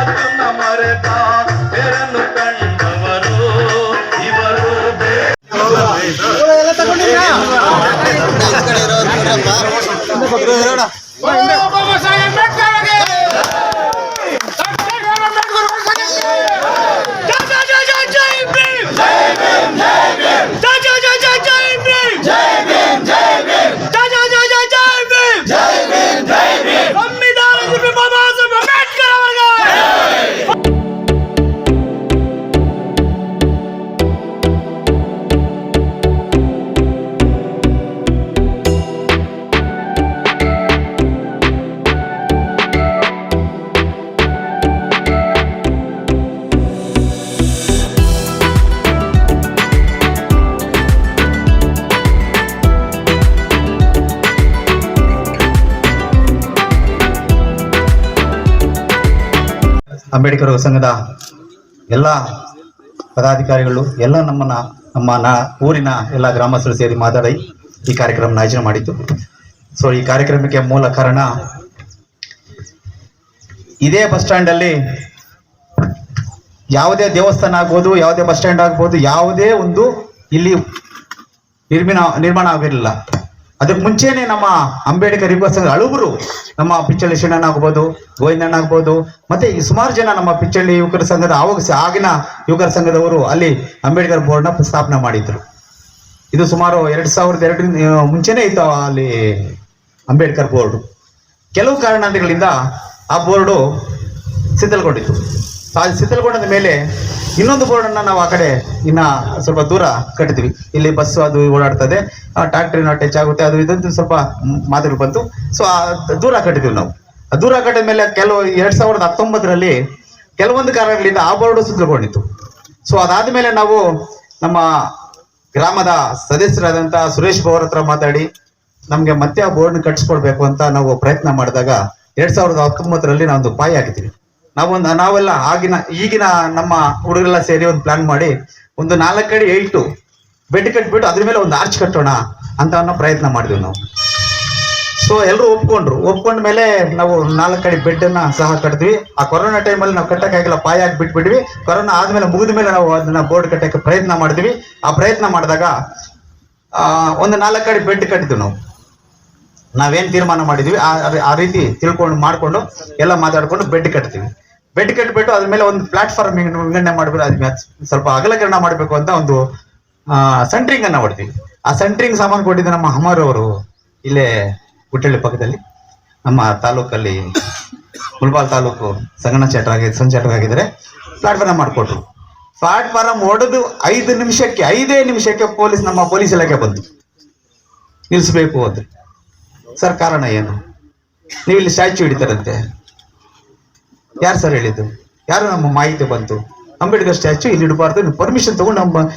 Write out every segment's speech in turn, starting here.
বাতুন আমার পা ಅಂಬೇಡ್ಕರ್ ಸಂಘದ ಎಲ್ಲ ಪದಾಧಿಕಾರಿಗಳು ಎಲ್ಲ ನಮ್ಮನ್ನ, ನಮ್ಮ ಊರಿನ ಎಲ್ಲ ಗ್ರಾಮಸ್ಥರು ಸೇರಿ ಮಾತಾಡಿ ಈ ಕಾರ್ಯಕ್ರಮ ಆಯೋಜನೆ ಮಾಡಿತ್ತು ಸೊ ಈ ಕಾರ್ಯಕ್ರಮಕ್ಕೆ ಮೂಲ ಕಾರಣ ಇದೇ ಬಸ್ ಸ್ಟ್ಯಾಂಡಲ್ಲಿ ಯಾವುದೇ ದೇವಸ್ಥಾನ ಆಗ್ಬೋದು, ಯಾವುದೇ ಬಸ್ ಸ್ಟ್ಯಾಂಡ್ ಆಗ್ಬೋದು, ಯಾವುದೇ ಒಂದು ಇಲ್ಲಿ ನಿರ್ಮಾಣ ನಿರ್ಮಾಣ ಆಗಿರಲಿಲ್ಲ. ಅದಕ್ಕೆ ಮುಂಚೆನೆ ನಮ್ಮ ಅಂಬೇಡ್ಕರ್ ಯುವ ಸಂಘ ಅಳುಬರು ನಮ್ಮ ಪಿಚ್ಚಳ್ಳಿ ಶಣ್ಣನ್ ಆಗ್ಬೋದು ಗೋವಿಂದಣ್ಣ ಆಗ್ಬೋದು, ಮತ್ತೆ ಈ ಸುಮಾರು ಜನ ನಮ್ಮ ಪಿಚ್ಚಳ್ಳಿ ಯುವಕರ ಸಂಘದ ಆವಾಗ ಆಗಿನ ಯುವಕರ ಸಂಘದವರು ಅಲ್ಲಿ ಅಂಬೇಡ್ಕರ್ ಬೋರ್ಡ್ನ ಸ್ಥಾಪನೆ ಮಾಡಿದ್ರು. ಇದು ಸುಮಾರು ಎರಡ್ ಸಾವಿರದ ಎರಡರಿಂದ ಮುಂಚೆನೇ ಇತ್ತು ಅಲ್ಲಿ ಅಂಬೇಡ್ಕರ್ ಬೋರ್ಡ್. ಕೆಲವು ಕಾರಣಗಳಿಂದ ಆ ಬೋರ್ಡು ಶಿಥಿಲಗೊಂಡಿತ್ತು ಆ ಶಿಥಿಲಗೊಂಡ ಮೇಲೆ ಇನ್ನೊಂದು ಬೋರ್ಡನ್ನು ನಾವು ಆ ಕಡೆ ಇನ್ನ ಸ್ವಲ್ಪ ದೂರ ಕಟ್ಟಿದ್ವಿ. ಇಲ್ಲಿ ಬಸ್ಸು ಅದು ಓಡಾಡ್ತದೆ. ಟ್ಯಾಕ್ಟ್ರಿನ ಟಚ್ ಆಗುತ್ತೆ. ಅದು ಇದಂತ ಸ್ವಲ್ಪ ಮಾತುಗಳು ಬಂತು. ಸೊ ಆ ದೂರ ಕಟ್ಟಿದ್ವಿ ನಾವು. ದೂರ ಕಟ್ಟಿದ ಮೇಲೆ ಕೆಲವು ಎರಡು ಸಾವಿರದ ಹತ್ತೊಂಬತ್ತರಲ್ಲಿ ಕೆಲವೊಂದು ಕಾರಣಗಳಿಂದ ಆ ಬೋರ್ಡು ಶಿಥಿಲಗೊಂಡಿತ್ತು ಸೊ ಅದಾದ ಮೇಲೆ ನಾವು ನಮ್ಮ ಗ್ರಾಮದ ಸದಸ್ಯರಾದಂಥ ಸುರೇಶ್ ಭವರ್ ಹತ್ರ ಮಾತಾಡಿ, ನಮಗೆ ಮತ್ತೆ ಆ ಬೋರ್ಡ್ ಕಟ್ಸ್ಕೊಡ್ಬೇಕು ಅಂತ ನಾವು ಪ್ರಯತ್ನ ಮಾಡಿದಾಗ ಎರಡ್ ಸಾವಿರದ ಹತ್ತೊಂಬತ್ತರಲ್ಲಿ ನಾವೊಂದು ಪಾಯಿ ಹಾಕಿದ್ವಿ. ನಾವೊಂದು, ನಾವೆಲ್ಲ ಆಗಿನ, ಈಗಿನ ನಮ್ಮ ಹುಡುಗರೆಲ್ಲ ಸೇರಿ ಒಂದು ಪ್ಲಾನ್ ಮಾಡಿ ಒಂದು ನಾಲ್ಕಡಿ ಏಟು ಬೆಡ್ ಕಟ್ಬಿಟ್ಟು ಅದ್ರ ಮೇಲೆ ಒಂದು ಆರ್ಚ್ ಕಟ್ಟೋಣ ಅಂತ ಅನ್ನೋ ಪ್ರಯತ್ನ ಮಾಡಿದ್ವಿ ನಾವು. ಸೊ ಎಲ್ಲರೂ ಒಪ್ಕೊಂಡ್ರು. ಒಪ್ಕೊಂಡ ಮೇಲೆ ನಾವು ನಾಲ್ಕು ಕಡೆ ಬೆಡ್ ಅನ್ನ ಸಹ ಕಟ್ತೀವಿ ಆ ಕೊರೋನಾ ಟೈಮಲ್ಲಿ ನಾವು ಕಟ್ಟಕ್ಕಾಗಿಲ್ಲ ಪಾಯ ಹಾಕಿ ಬಿಟ್ಬಿಟ್ವಿ. ಕೊರೋನಾ ಆದ್ಮೇಲೆ ಮುಗಿದ ಮೇಲೆ ನಾವು ಅದನ್ನ ಬೋರ್ಡ್ ಕಟ್ಟಕ್ಕೆ ಪ್ರಯತ್ನ ಮಾಡಿದ್ವಿ. ಆ ಪ್ರಯತ್ನ ಮಾಡಿದಾಗ ಒಂದು ನಾಲ್ಕು ಕಡೆ ಬೆಡ್ ಕಟ್ಟಿದ್ವಿ ನಾವು. ನಾವೇನ್ ತೀರ್ಮಾನ ಮಾಡಿದ್ವಿ, ಆ ರೀತಿ ತಿಳ್ಕೊಂಡು ಮಾಡ್ಕೊಂಡು ಎಲ್ಲ ಮಾತಾಡ್ಕೊಂಡು ಬೆಡ್ ಕಟ್ತೀವಿ. ಬೆಡ್ ಕಟ್ಬಿಟ್ಟು ಅದ್ರ ಮೇಲೆ ಒಂದು ಪ್ಲಾಟ್ಫಾರ್ಮ್ ವಿಂಗಡಣೆ ಮಾಡ್ಬಿಟ್ಟು ಅದ್ ಸ್ವಲ್ಪ ಅಗಲಕರಣ ಮಾಡಬೇಕು ಅಂತ ಒಂದು ಸೆಂಟ್ರಿಂಗ್ ಅನ್ನ ಹೊಡ್ತೀವಿ ಆ ಸೆಂಟ್ರಿಂಗ್ ಸಾಮಾನು ಕೊಟ್ಟಿದ್ದ ನಮ್ಮ ಹಮರ್ ಇಲ್ಲೇ ಹುಟ್ಟಳ್ಳಿ ಪಕ್ಕದಲ್ಲಿ. ನಮ್ಮ ತಾಲೂಕಲ್ಲಿ ಮುಲ್ಬಾಲ್ ತಾಲೂಕು ಸಂಗಣ ಚಟ್ರ ಆಗಿ ಸಂಚಟ್ರ ಆಗಿದ್ದಾರೆ. ಪ್ಲಾಟ್ಫಾರ್ಮ್ ಮಾಡಿಕೊಟ್ರು. ಪ್ಲಾಟ್ಫಾರ್ಮ್ ಹೊಡೆದು ಐದು ನಿಮಿಷಕ್ಕೆ, ಐದೇ ನಿಮಿಷಕ್ಕೆ ಪೊಲೀಸ್ ನಮ್ಮ ಪೊಲೀಸ್ ಇಲಾಖೆ ಬಂತು. ನಿಲ್ಲಿಸ್ಬೇಕು ಅಂದ್ರೆ ಸರ್, ಕಾರಣ ಏನು? ನೀವು ಇಲ್ಲಿ ಸ್ಟ್ಯಾಚ್ಯೂ ಹಿಡಿತಾರಂತೆ. ಯಾರು ಸರ್ ಹೇಳಿದ್ದು? ಯಾರು ನಮ್ಮ ಮಾಹಿತಿ ಬಂತು? ಅಂಬೇಡ್ಕರ್ ಸ್ಟ್ಯಾಚು ಇಲ್ಲಿ ಇಡಬಾರ್ದು, ನೀವು ಪರ್ಮಿಷನ್ ತಗೊಂಡು ನಮ್ಮ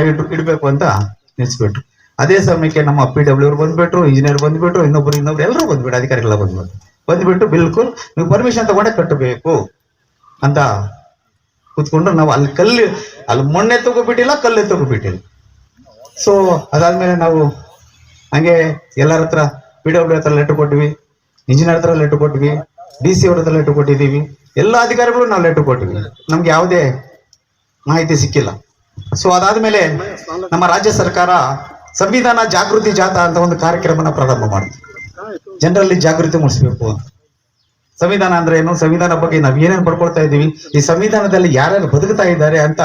ಇಡಬೇಕು ಇಡ್- ಇಡ್ಬೇಕು ಅಂತ ನಿಲ್ಲಿಸ್ಬಿಟ್ರು ಅದೇ ಸಮಯಕ್ಕೆ ನಮ್ಮ ಪಿ ಡಬ್ಲ್ಯೂ ಅವ್ರು ಬಂದ್ಬಿಟ್ರು ಇಂಜಿನಿಯರ್ ಬಂದ್ಬಿಟ್ರು, ಇನ್ನೊಬ್ರು ಇನ್ನೊಬ್ರು, ಎಲ್ಲರೂ ಬಂದ್ಬಿಟ್ಟು ಅಧಿಕಾರಿಗಳ ಬಂದ್ಬಿಟ್ಟು ಬಂದ್ಬಿಟ್ಟು ಬಿಲ್ಕುಲ್, ನೀವು ಪರ್ಮಿಷನ್ ತಗೊಂಡೇ ಕಟ್ಟಬೇಕು ಅಂತ ಕೂತ್ಕೊಂಡು ನಾವು ಅಲ್ಲಿ ಕಲ್ಲು, ಅಲ್ಲಿ ಮೊನ್ನೆ ತಗೋಬಿಟ್ಟಿಲ್ಲ, ಕಲ್ಲೇ ತಗೋಬಿಟ್ಟಿಲ್ಲ. ಸೊ ಅದಾದ್ಮೇಲೆ ನಾವು ಹಂಗೆ ಎಲ್ಲರ ಹತ್ರ ಪಿ ಡಬ್ಲ್ಯೂ ಹತ್ರ ಲೆಟರ್ ಕೊಟ್ಟಿವಿ ಇಂಜಿನಿಯರ್ ಹತ್ರ ಲೆಟರ್ ಕೊಟ್ಟಿವಿ ಡಿ ಸಿ ಅವ್ರ ಹತ್ರ ಲೆಟರ್ ಕೊಟ್ಟಿದ್ದೀವಿ. ಎಲ್ಲ ಅಧಿಕಾರಿಗಳು ನಾವು ಲೆಟರ್ ಕೊಟ್ಟಿವಿ ನಮ್ಗೆ ಯಾವುದೇ ಮಾಹಿತಿ ಸಿಕ್ಕಿಲ್ಲ. ಸೊ ಅದಾದ್ಮೇಲೆ ನಮ್ಮ ರಾಜ್ಯ ಸರ್ಕಾರ ಸಂವಿಧಾನ ಜಾಗೃತಿ ಜಾಥಾ ಅಂತ ಒಂದು ಕಾರ್ಯಕ್ರಮನ ಪ್ರಾರಂಭ ಮಾಡಿದ್ವಿ ಜನರಲ್ಲಿ ಜಾಗೃತಿ ಮೂಡಿಸ್ಬೇಕು ಸಂವಿಧಾನ ಅಂದ್ರೆ ಏನು? ಸಂವಿಧಾನ ಬಗ್ಗೆ ನಾವು ಏನೇನು ಪಡ್ಕೊಳ್ತಾ ಇದ್ದೀವಿ? ಈ ಸಂವಿಧಾನದಲ್ಲಿ ಯಾರ್ಯಾರು ಬದುಕ್ತಾ ಇದ್ದಾರೆ ಅಂತ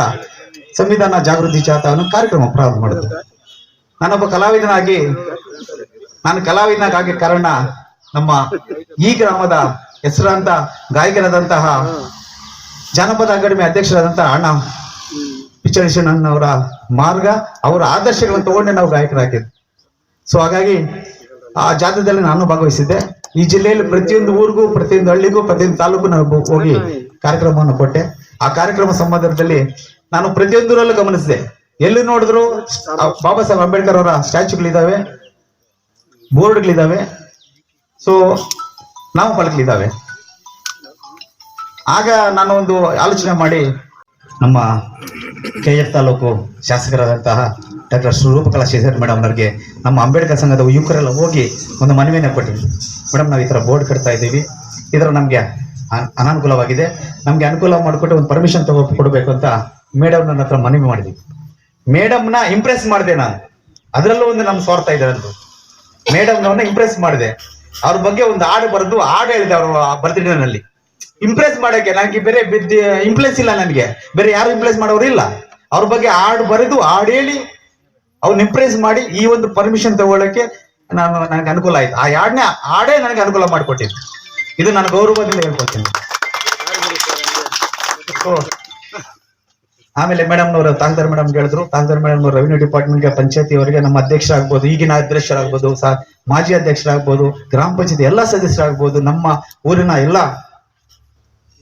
ಸಂವಿಧಾನ ಜಾಗೃತಿ ಜಾಥಾ ಅನ್ನೋ ಕಾರ್ಯಕ್ರಮ ಪ್ರಾರಂಭ ಮಾಡಿದ್ರು ನಾನೊಬ್ಬ ಕಲಾವಿದನಾಗಿ ನಾನು ಕಲಾವಿದನಾಗಿ ಕಾರಣ ನಮ್ಮ ಈ ಗ್ರಾಮದ ಹೆಸರಾಂತ ಗಾಯಕರಾದಂತಹ ಜಾನಪದ ಅಕಾಡೆಮಿ ಅಧ್ಯಕ್ಷರಾದಂತಹ ಅಣ್ಣ ಪಿಚ್ಚಳಿಶಣ್ಣನವರ ಮಾರ್ಗ, ಅವರ ಆದರ್ಶಗಳನ್ನು ತಗೊಂಡೆ ನಾವು ಗಾಯಕರಾಗಿದ್ದು ಸೊ ಹಾಗಾಗಿ ಆ ಜಾಥಾದಲ್ಲಿ ನಾನು ಭಾಗವಹಿಸಿದ್ದೆ. ಈ ಜಿಲ್ಲೆಯಲ್ಲಿ ಪ್ರತಿಯೊಂದು ಊರಿಗೂ, ಪ್ರತಿಯೊಂದು ಹಳ್ಳಿಗೂ, ಪ್ರತಿಯೊಂದು ತಾಲೂಕು ನಾನು ಹೋಗಿ ಕಾರ್ಯಕ್ರಮವನ್ನು ಕೊಟ್ಟೆ. ಆ ಕಾರ್ಯಕ್ರಮ ಸಂಬಂಧದಲ್ಲಿ ನಾನು ಪ್ರತಿಯೊಂದರಲ್ಲೂ ಗಮನಿಸಿದೆ. ಎಲ್ಲಿ ನೋಡಿದ್ರು ಬಾಬಾ ಸಾಹೇಬ್ ಅಂಬೇಡ್ಕರ್ ಅವರ ಸ್ಟ್ಯಾಚ್ಯೂಗಳಿದ್ದಾವೆ ಬೋರ್ಡ್ಗಳಿದ್ದಾವೆ. ಸೊ ನಾವು ಫಲಕಗಳಿದ್ದಾವೆ. ಆಗ ನಾನು ಒಂದು ಆಲೋಚನೆ ಮಾಡಿ ನಮ್ಮ ಕೆ ಎಫ್ ತಾಲೂಕು ಶಾಸಕರಾದಂತಹ ಡಾಕ್ಟರ್ ಸ್ವರೂಪಕಲಾ ಶ್ರೀಧರ್ ಮೇಡಮ್ ಅವರಿಗೆ ನಮ್ಮ ಅಂಬೇಡ್ಕರ್ ಸಂಘದ ಯುವಕರೆಲ್ಲ ಹೋಗಿ ಒಂದು ಮನವಿಯನ್ನು ಕೊಟ್ಟಿದ್ವಿ ಮೇಡಮ್, ನಾವು ಈ ಥರ ಬೋರ್ಡ್ ಕಟ್ತಾ ಇದ್ದೀವಿ. ಇದರ ನಮಗೆ ಅನ್- ಅನಾನುಕೂಲವಾಗಿದೆ. ನಮಗೆ ಅನುಕೂಲ ಮಾಡಿಕೊಟ್ಟು ಒಂದು ಪರ್ಮಿಷನ್ ತಗೋ, ಕೊಡಬೇಕು ಅಂತ ಮೇಡಮ್ ನನ್ನ ಹತ್ರ ಮನವಿ ಮಾಡಿದ್ವಿ. ಮೇಡಮ್ನ ಇಂಪ್ರೆಸ್ ಮಾಡಿದೆ ನಾನು. ಅದರಲ್ಲೂ ಒಂದು ನಮ್ಮ ಸ್ವಾರ್ಥ ಇದೆ ಮೇಡಮ್ನವ್ರನ್ನ ಇಂಪ್ರೆಸ್ ಮಾಡಿದೆ. ಅವ್ರ ಬಗ್ಗೆ ಒಂದು ಹಾಡು ಬರೆದು ಹಾಡು ಹೇಳಿದೆ ಅವರು ನಲ್ಲಿ ಇಂಪ್ರೆಸ್ ಮಾಡೋಕೆ ನನಗೆ ಬೇರೆ ಇಂಪ್ರೆಸ್ ಇಲ್ಲ ನನಗೆ. ಬೇರೆ ಯಾರು ಇಂಪ್ರೆಸ್ ಮಾಡೋರು ಇಲ್ಲ. ಅವ್ರ ಬಗ್ಗೆ ಹಾಡು ಬರೆದು ಹಾಡು ಹೇಳಿ ಅವ್ನ ಇಂಪ್ರೆಸ್ ಮಾಡಿ ಈ ಒಂದು ಪರ್ಮಿಷನ್ ತಗೊಳ್ಳಕ್ಕೆ ನಾನು ನನಗೆ ಅನುಕೂಲ ಆಯ್ತು. ಆ ಹಾಡನ್ನ ಹಾಡೇ ನನಗೆ ಅನುಕೂಲ ಮಾಡಿಕೊಟ್ಟಿದ್ದು ಇದು ನಾನು ಗೌರವದಿಂದ ಹೇಳ್ಕೊಡ್ತೀನಿ ಆಮೇಲೆ ಮೇಡಮ್ ನವರು, ತಾಂಗ್ದಾರ್ ಮೇಡಮ್ ಹೇಳಿದ್ರು. ತಾಂಗ್ದಾರ್ ಮೇಡಮ್ ರೆವಿನ್ಯೂ ಡಿಪಾರ್ಟ್ಮೆಂಟ್ಗೆ ಪಂಚಾಯತಿ ಅವರಿಗೆ ನಮ್ಮ ಅಧ್ಯಕ್ಷರಾಗ್ಬೋದು, ಈಗಿನ ಅಧ್ಯಕ್ಷರಾಗ್ಬೋದು ಸಹ ಮಾಜಿ ಅಧ್ಯಕ್ಷರಾಗ್ಬೋದು, ಗ್ರಾಮ ಪಂಚಾಯತಿ ಎಲ್ಲಾ ಸದಸ್ಯರಾಗ್ಬೋದು, ನಮ್ಮ ಊರಿನ ಎಲ್ಲಾ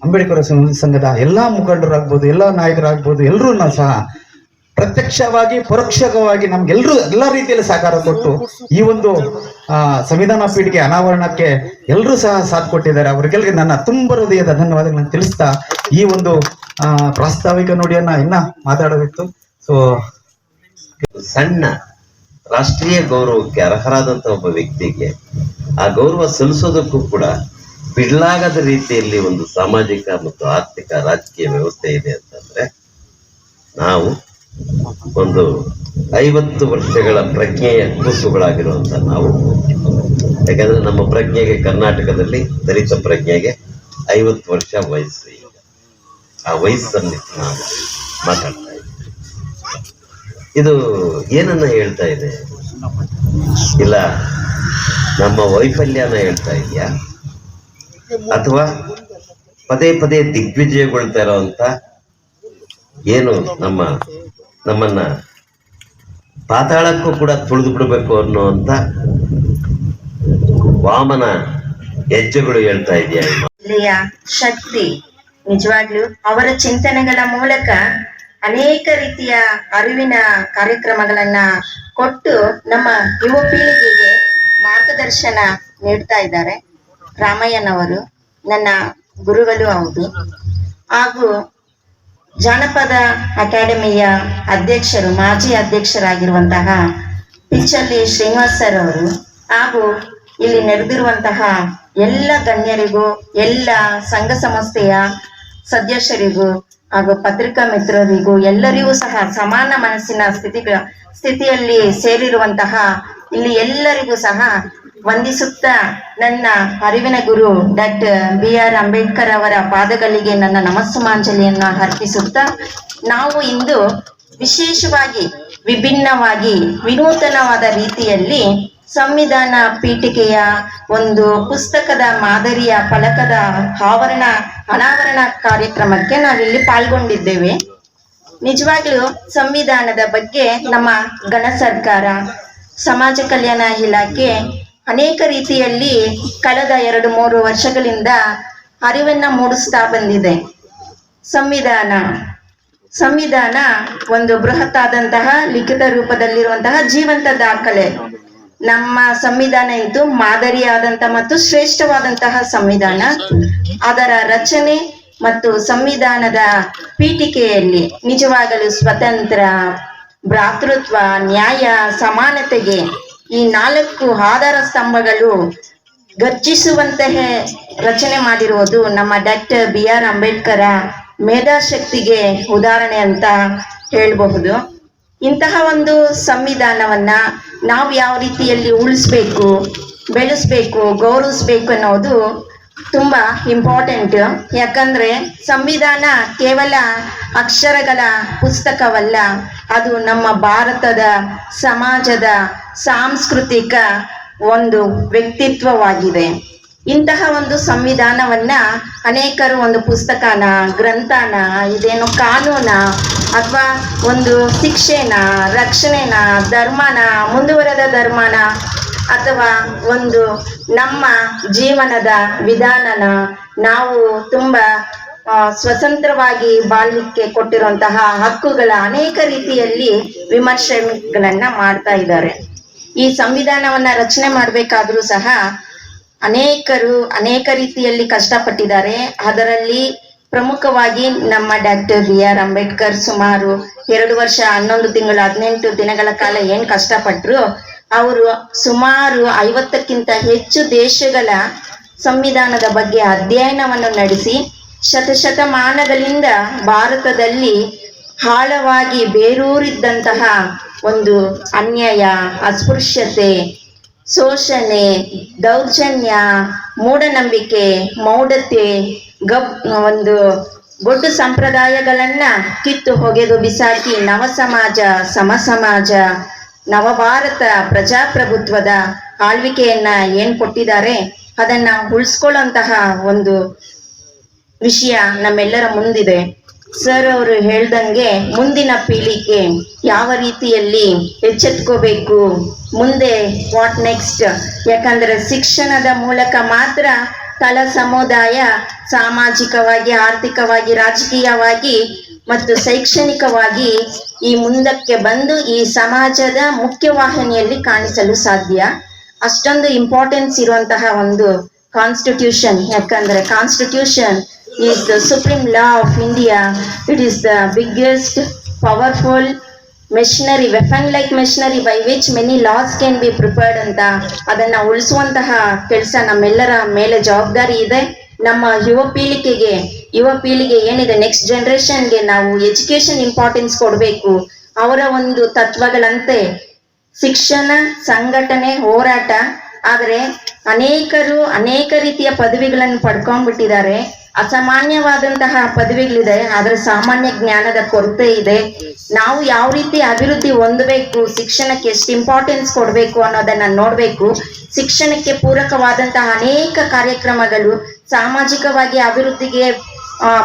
ಅಂಬೇಡ್ಕರ್ ಸಂಘದ ಎಲ್ಲಾ ಮುಖಂಡರಾಗ್ಬೋದು, ಎಲ್ಲಾ ನಾಯಕರಾಗ್ಬೋದು ಎಲ್ಲರೂ ಸಹ ಪ್ರತ್ಯಕ್ಷವಾಗಿ, ಪರೋಕ್ಷವಾಗಿ ನಮ್ಗೆಲ್ಲರೂ ಎಲ್ಲಾ ರೀತಿಯಲ್ಲಿ ಸಹಕಾರ ಕೊಟ್ಟು ಈ ಒಂದು ಸಂವಿಧಾನ ಪೀಠಿಗೆ ಅನಾವರಣಕ್ಕೆ ಎಲ್ಲರೂ ಸಹ ಸಾಥ್ ಕೊಟ್ಟಿದ್ದಾರೆ. ಅವರಿಗೆಲ್ಲರಿಗೆ ನನ್ನ ತುಂಬ ಹೃದಯದ ಧನ್ಯವಾದಗಳನ್ನು ತಿಳಿಸ್ತಾ ಈ ಒಂದು ಪ್ರಾಸ್ತಾವಿಕ ನುಡಿಯನ್ನ ಇನ್ನ ಮಾತಾಡೋದಿತ್ತು. ಸೊ ಸಣ್ಣ ರಾಷ್ಟ್ರೀಯ ಗೌರವಕ್ಕೆ ಅರ್ಹರಾದಂತ ಒಬ್ಬ ವ್ಯಕ್ತಿಗೆ ಆ ಗೌರವ ಸಲ್ಲಿಸೋದಕ್ಕೂ ಕೂಡ ಬಿಡ್ಲಾಗದ ರೀತಿಯಲ್ಲಿ ಒಂದು ಸಾಮಾಜಿಕ ಮತ್ತು ಆರ್ಥಿಕ ರಾಜಕೀಯ ವ್ಯವಸ್ಥೆ ಇದೆ ಅಂತಂದ್ರೆ ನಾವು ಒಂದು ಐವತ್ತು ವರ್ಷಗಳ ಪ್ರಜ್ಞೆಯ ಕೂಸುಗಳಾಗಿರುವಂತ ನಾವು. ಯಾಕಂದರೆ ನಮ್ಮ ಪ್ರಜ್ಞೆಗೆ ಕರ್ನಾಟಕದಲ್ಲಿ ದಲಿತ ಪ್ರಜ್ಞೆಗೆ ಐವತ್ತು ವರ್ಷ ವಯಸ್ಸು ಆ ವಯಸ್ಸನ್ನು ನಾವು ಮಾತಾಡ್ತಾ ಇದು ಏನನ್ನ ಹೇಳ್ತಾ ಇದೆ? ಇಲ್ಲ, ನಮ್ಮ ವೈಫಲ್ಯನ ಹೇಳ್ತಾ ಇದೆಯಾ? ಅಥವಾ ಪದೇ ಪದೇ ದಿಗ್ವಿಜಯಗೊಳ್ತಾ ಇರೋಂತ ಏನು ನಮ್ಮ ನಮ್ಮನ್ನ ಪಾತಾಳಕ್ಕೂ ಕೂಡ ತುಳಿದು ಬಿಡಬೇಕು ಅನ್ನುವಂತ ವಾಮನ ಹೆಜ್ಜೆಗಳು ಹೇಳ್ತಾ ಇದೆಯಾ ಶಕ್ತಿ. ನಿಜವಾಗ್ಲೂ ಅವರ ಚಿಂತನೆಗಳ ಮೂಲಕ ಅನೇಕ ರೀತಿಯ ಅರಿವಿನ ಕಾರ್ಯಕ್ರಮಗಳನ್ನ ಕೊಟ್ಟು ನಮ್ಮ ಯುವ ಪೀಳಿಗೆಗೆ ಮಾರ್ಗದರ್ಶನ ನೀಡ್ತಾ ಇದ್ದಾರೆ. ರಾಮಯ್ಯನವರು ನನ್ನ ಗುರುಗಳು ಹೌದು. ಹಾಗೂ ಜಾನಪದ ಅಕಾಡೆಮಿಯ ಅಧ್ಯಕ್ಷರು, ಮಾಜಿ ಅಧ್ಯಕ್ಷರಾಗಿರುವಂತಹ ಪಿಚ್ಚಲ್ಲಿ ಶ್ರೀನಿವಾಸ್ ಸರ್ ಅವರು ಹಾಗೂ ಇಲ್ಲಿ ನೆರೆದಿರುವಂತಹ ಎಲ್ಲ ಗಣ್ಯರಿಗೂ, ಎಲ್ಲ ಸಂಘ ಸಂಸ್ಥೆಯ ಸದಸ್ಯರಿಗೂ ಹಾಗೂ ಪತ್ರಿಕಾ ಮಿತ್ರರಿಗೂ ಎಲ್ಲರಿಗೂ ಸಹ ಸಮಾನ ಮನಸ್ಸಿನ ಸ್ಥಿತಿ ಸ್ಥಿತಿಯಲ್ಲಿ ಸೇರಿರುವಂತಹ ಇಲ್ಲಿ ಎಲ್ಲರಿಗೂ ಸಹ ವಂದಿಸುತ್ತಾ ನನ್ನ ಅರಿವಿನ ಗುರು ಡಾಕ್ಟರ್ ಬಿ ಆರ್ ಅಂಬೇಡ್ಕರ್ ಅವರ ಪಾದಗಳಿಗೆ ನನ್ನ ನಮಸ್ಸುಮಾಂಜಲಿಯನ್ನು ಅರ್ಪಿಸುತ್ತಾ ನಾವು ಇಂದು ವಿಶೇಷವಾಗಿ ವಿಭಿನ್ನವಾಗಿ ವಿನೂತನವಾದ ರೀತಿಯಲ್ಲಿ ಸಂವಿಧಾನ ಪೀಠಿಕೆಯ ಒಂದು ಪುಸ್ತಕದ ಮಾದರಿಯ ಫಲಕದ ಆವರಣ, ಅನಾವರಣ ಕಾರ್ಯಕ್ರಮಕ್ಕೆ ನಾವಿಲ್ಲಿ ಪಾಲ್ಗೊಂಡಿದ್ದೇವೆ. ನಿಜವಾಗ್ಲೂ ಸಂವಿಧಾನದ ಬಗ್ಗೆ ನಮ್ಮ ಗಣ ಸರ್ಕಾರ, ಸಮಾಜ ಕಲ್ಯಾಣ ಇಲಾಖೆ ಅನೇಕ ರೀತಿಯಲ್ಲಿ ಕಳೆದ ಎರಡು ಮೂರು ವರ್ಷಗಳಿಂದ ಅರಿವನ್ನ ಮೂಡಿಸ್ತಾ ಬಂದಿದೆ. ಸಂವಿಧಾನ. ಸಂವಿಧಾನ ಒಂದು ಬೃಹತ್ ಆದಂತಹ ಲಿಖಿತ ರೂಪದಲ್ಲಿರುವಂತಹ ಜೀವಂತ ದಾಖಲೆ. ನಮ್ಮ ಸಂವಿಧಾನ ಇದು ಮಾದರಿಯಾದಂತ ಮತ್ತು ಶ್ರೇಷ್ಠವಾದಂತಹ ಸಂವಿಧಾನ. ಅದರ ರಚನೆ ಮತ್ತು ಸಂವಿಧಾನದ ಪೀಠಿಕೆಯಲ್ಲಿ ನಿಜವಾಗಲು ಸ್ವತಂತ್ರ, ಭ್ರಾತೃತ್ವ, ನ್ಯಾಯ, ಸಮಾನತೆಗೆ ಈ ನಾಲ್ಕು ಆಧಾರ ಸ್ತಂಭಗಳು ಗರ್ಜಿಸುವಂತಹ ರಚನೆ ಮಾಡಿರುವುದು ನಮ್ಮ ಡಾಕ್ಟರ್ ಬಿ ಆರ್ ಅಂಬೇಡ್ಕರ ಮೇಧಾಶಕ್ತಿಗೆ ಉದಾಹರಣೆ ಅಂತ ಹೇಳಬಹುದು. ಇಂತಹ ಒಂದು ಸಂವಿಧಾನವನ್ನ ನಾವು ಯಾವ ರೀತಿಯಲ್ಲಿ ಉಳಿಸ್ಬೇಕು, ಬೆಳೆಸ್ಬೇಕು, ಗೌರವಿಸ್ಬೇಕು ಅನ್ನೋದು ತುಂಬಾ ಇಂಪಾರ್ಟೆಂಟ್ ಯಾಕಂದ್ರೆ ಸಂವಿಧಾನ ಕೇವಲ ಅಕ್ಷರಗಳ ಪುಸ್ತಕವಲ್ಲ ಅದು ನಮ್ಮ ಭಾರತದ ಸಮಾಜದ ಸಾಂಸ್ಕೃತಿಕ ಒಂದು ವ್ಯಕ್ತಿತ್ವವಾಗಿದೆ. ಇಂತಹ ಒಂದು ಸಂವಿಧಾನವನ್ನ ಅನೇಕರು ಒಂದು ಪುಸ್ತಕನ, ಗ್ರಂಥನ, ಇದೇನು ಕಾನೂನ ಅಥವಾ ಒಂದು ಶಿಕ್ಷೆನ, ರಕ್ಷಣೆನ, ಧರ್ಮನ, ಮುಂದುವರೆದ ಧರ್ಮನ ಅಥವಾ ಒಂದು ನಮ್ಮ ಜೀವನದ ವಿಧಾನನ ನಾವು ತುಂಬಾ ಸ್ವತಂತ್ರವಾಗಿ ಬಾಲ್ಯಕ್ಕೆ ಕೊಟ್ಟಿರುವಂತಹ ಹಕ್ಕುಗಳ ಅನೇಕ ರೀತಿಯಲ್ಲಿ ವಿಮರ್ಶೆಗಳನ್ನ ಮಾಡ್ತಾ ಇದ್ದಾರೆ. ಈ ಸಂವಿಧಾನವನ್ನ ರಚನೆ ಮಾಡಬೇಕಾದ್ರೂ ಸಹ ಅನೇಕರು, ಅನೇಕ ರೀತಿಯಲ್ಲಿ ಕಷ್ಟಪಟ್ಟಿದ್ದಾರೆ. ಅದರಲ್ಲಿ ಪ್ರಮುಖವಾಗಿ ನಮ್ಮ ಡಾಕ್ಟರ್ ಬಿ ಆರ್ ಅಂಬೇಡ್ಕರ್ ಸುಮಾರು ಎರಡು ವರ್ಷ, ಹನ್ನೊಂದು ತಿಂಗಳು, ಹದಿನೆಂಟು ದಿನಗಳ ಕಾಲ ಏನ್ ಕಷ್ಟಪಟ್ರು, ಅವರು ಸುಮಾರು ಐವತ್ತಕ್ಕಿಂತ ಹೆಚ್ಚು ದೇಶಗಳ ಸಂವಿಧಾನದ ಬಗ್ಗೆ ಅಧ್ಯಯನವನ್ನು ನಡೆಸಿ, ಶತಶತಮಾನಗಳಿಂದ ಭಾರತದಲ್ಲಿ ಆಳವಾಗಿ ಬೇರೂರಿದ್ದಂತಹ ಒಂದು ಅನ್ಯಾಯ, ಅಸ್ಪೃಶ್ಯತೆ ಶೋಷಣೆ, ದೌರ್ಜನ್ಯ, ಮೂಢನಂಬಿಕೆ ಮೌಢತೆ ಗಬ್, ಒಂದು ಗೊಡ್ಡು ಸಂಪ್ರದಾಯಗಳನ್ನ ಕಿತ್ತು ಹೊಗೆದು ಬಿಸಾಕಿ ನವ ಸಮಾಜ ಸಮ ಸಮಾಜ ನವಭಾರತ ಪ್ರಜಾಪ್ರಭುತ್ವದ ಆಳ್ವಿಕೆಯನ್ನ ಏನ್ ಕೊಟ್ಟಿದ್ದಾರೆ, ಅದನ್ನ ಉಳಿಸ್ಕೊಳ್ಳುವಂತಹ ಒಂದು ವಿಷಯ ನಮ್ಮೆಲ್ಲರ ಮುಂದಿದೆ. ಸರ್ ಅವರು ಹೇಳ್ದಂಗೆ ಮುಂದಿನ ಪೀಳಿಗೆ ಯಾವ ರೀತಿಯಲ್ಲಿ ಎಚ್ಚೆತ್ಕೋಬೇಕು? ಮುಂದೆ ವಾಟ್ ನೆಕ್ಸ್ಟ್ ಯಾಕಂದ್ರೆ ಶಿಕ್ಷಣದ ಮೂಲಕ ಮಾತ್ರ ತಳ ಸಮುದಾಯ ಸಾಮಾಜಿಕವಾಗಿ, ಆರ್ಥಿಕವಾಗಿ, ರಾಜಕೀಯವಾಗಿ ಮತ್ತು ಶೈಕ್ಷಣಿಕವಾಗಿ ಈ ಮುಂದಕ್ಕೆ ಬಂದು ಈ ಸಮಾಜದ ಮುಖ್ಯವಾಹಿನಿಯಲ್ಲಿ ಕಾಣಿಸಲು ಸಾಧ್ಯ. ಅಷ್ಟೊಂದು ಇಂಪಾರ್ಟೆನ್ಸ್ ಇರುವಂತಹ ಒಂದು ಕಾನ್ಸ್ಟಿಟ್ಯೂಷನ್ ಯಾಕಂದ್ರೆ constitution is the supreme law of India it is the biggest powerful machinery weapon like machinery by which many laws can be prepared ಅಂತ ಅದನ್ನ ಉಳಿಸುವಂತಹ ಕೆಲಸ ನಮ್ಮೆಲ್ಲರ ಮೇಲೆ ಜವಾಬ್ದಾರಿ ಇದೆ. ನಮ್ಮ ಯುವ ಪೀಳಿಗೆಗೆ, ಯುವ ಪೀಳಿಗೆ ಏನಿದೆ ನೆಕ್ಸ್ಟ್ ಜನರೇಷನ್ಗೆ ನಾವು ಎಜುಕೇಶನ್ ಇಂಪಾರ್ಟೆನ್ಸ್ ಕೊಡಬೇಕು. ಅವರ ಒಂದು ತತ್ವಗಳಂತೆ ಶಿಕ್ಷಣ, ಸಂಘಟನೆ, ಹೋರಾಟ, ಆದರೆ ಅನೇಕರು ಅನೇಕ ರೀತಿಯ ಪದವಿಗಳನ್ನು ಪಡ್ಕೊಂಡ್ಬಿಟ್ಟಿದ್ದಾರೆ. ಅಸಾಮಾನ್ಯವಾದಂತಹ ಪದವಿಗಳಿದೆ, ಆದ್ರೆ ಸಾಮಾನ್ಯ ಜ್ಞಾನದ ಕೊರತೆ ಇದೆ. ನಾವು ಯಾವ ರೀತಿ ಅಭಿವೃದ್ಧಿ ಹೊಂದಬೇಕು, ಶಿಕ್ಷಣಕ್ಕೆ ಎಷ್ಟು ಇಂಪಾರ್ಟೆನ್ಸ್ ಕೊಡಬೇಕು ಅನ್ನೋದನ್ನ ನೋಡ್ಬೇಕು. ಶಿಕ್ಷಣಕ್ಕೆ ಪೂರಕವಾದಂತಹ ಅನೇಕ ಕಾರ್ಯಕ್ರಮಗಳು, ಸಾಮಾಜಿಕವಾಗಿ ಅಭಿವೃದ್ಧಿಗೆ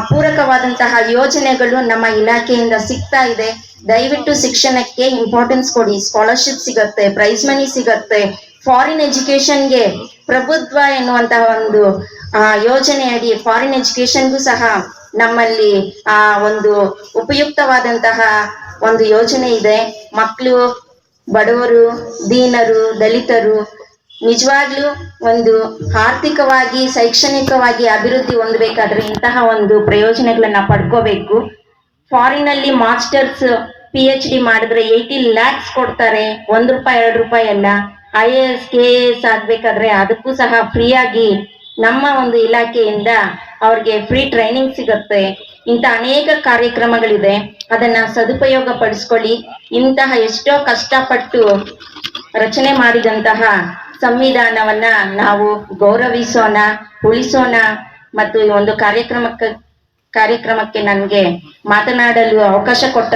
ಪೂರಕವಾದಂತಹ ಯೋಜನೆಗಳು ನಮ್ಮ ಇಲಾಖೆಯಿಂದ ಸಿಗ್ತಾ ಇದೆ. ದಯವಿಟ್ಟು ಶಿಕ್ಷಣಕ್ಕೆ ಇಂಪಾರ್ಟೆನ್ಸ್ ಕೊಡಿ. ಸ್ಕಾಲರ್ಶಿಪ್ ಸಿಗತ್ತೆ ಪ್ರೈಸ್ ಮನಿ ಸಿಗತ್ತೆ. ಫಾರಿನ್ ಎಜುಕೇಶನ್ಗೆ ಪ್ರಭುತ್ವ ಎನ್ನುವಂತಹ ಒಂದು ಆ, ಯೋಜನೆ ಅಡಿ ಫಾರಿನ್ ಎಜುಕೇಶನ್ಗೂ ಸಹ ನಮ್ಮಲ್ಲಿ ಆ ಒಂದು ಉಪಯುಕ್ತವಾದಂತಹ ಒಂದು ಯೋಜನೆ ಇದೆ. ಮಕ್ಕಳು ಬಡವರು ದೀನರು ದಲಿತರು ನಿಜವಾಗ್ಲೂ ಒಂದು ಆರ್ಥಿಕವಾಗಿ ಶೈಕ್ಷಣಿಕವಾಗಿ ಅಭಿವೃದ್ಧಿ ಹೊಂದಬೇಕಾದ್ರೆ ಇಂತಹ ಒಂದು ಪ್ರಯೋಜನಗಳನ್ನ ಪಡ್ಕೋಬೇಕು. ಫಾರಿನ್ ಅಲ್ಲಿ ಮಾಸ್ಟರ್ಸ್ ಪಿ ಎಚ್ ಡಿ ಮಾಡಿದ್ರೆ ಏಯ್ಟಿ ಲ್ಯಾಕ್ಸ್ ಕೊಡ್ತಾರೆ. ಒಂದ್ ರೂಪಾಯಿ ಎರಡು ರೂಪಾಯಿ ಅಲ್ಲ. I A S K S ಆಗ್ಬೇಕಾದ್ರೆ ಅದಕ್ಕೂ ಸಹ ಫ್ರೀ ಆಗಿ ನಮ್ಮ ಒಂದು ಇಲಾಖೆಯಿಂದ ಅವ್ರಿಗೆ ಫ್ರೀ ಟ್ರೈನಿಂಗ್ ಸಿಗುತ್ತೆ. ಇಂಥ ಅನೇಕ ಕಾರ್ಯಕ್ರಮಗಳಿದೆ. ಅದನ್ನ ಸದುಪಯೋಗ ಪಡಿಸ್ಕೊಳ್ಳಿ. ಇಂತಹ ಎಷ್ಟೋ ಕಷ್ಟಪಟ್ಟು ರಚನೆ ಮಾಡಿದಂತಹ ಸಂವಿಧಾನವನ್ನ ನಾವು ಗೌರವಿಸೋಣ, ಉಳಿಸೋಣ ಮತ್ತು ಈ ಒಂದು ಕಾರ್ಯಕ್ರಮಕ್ಕೆ ಕಾರ್ಯಕ್ರಮಕ್ಕೆ ನನಗೆ ಮಾತನಾಡಲು ಅವಕಾಶ ಕೊಟ್ಟ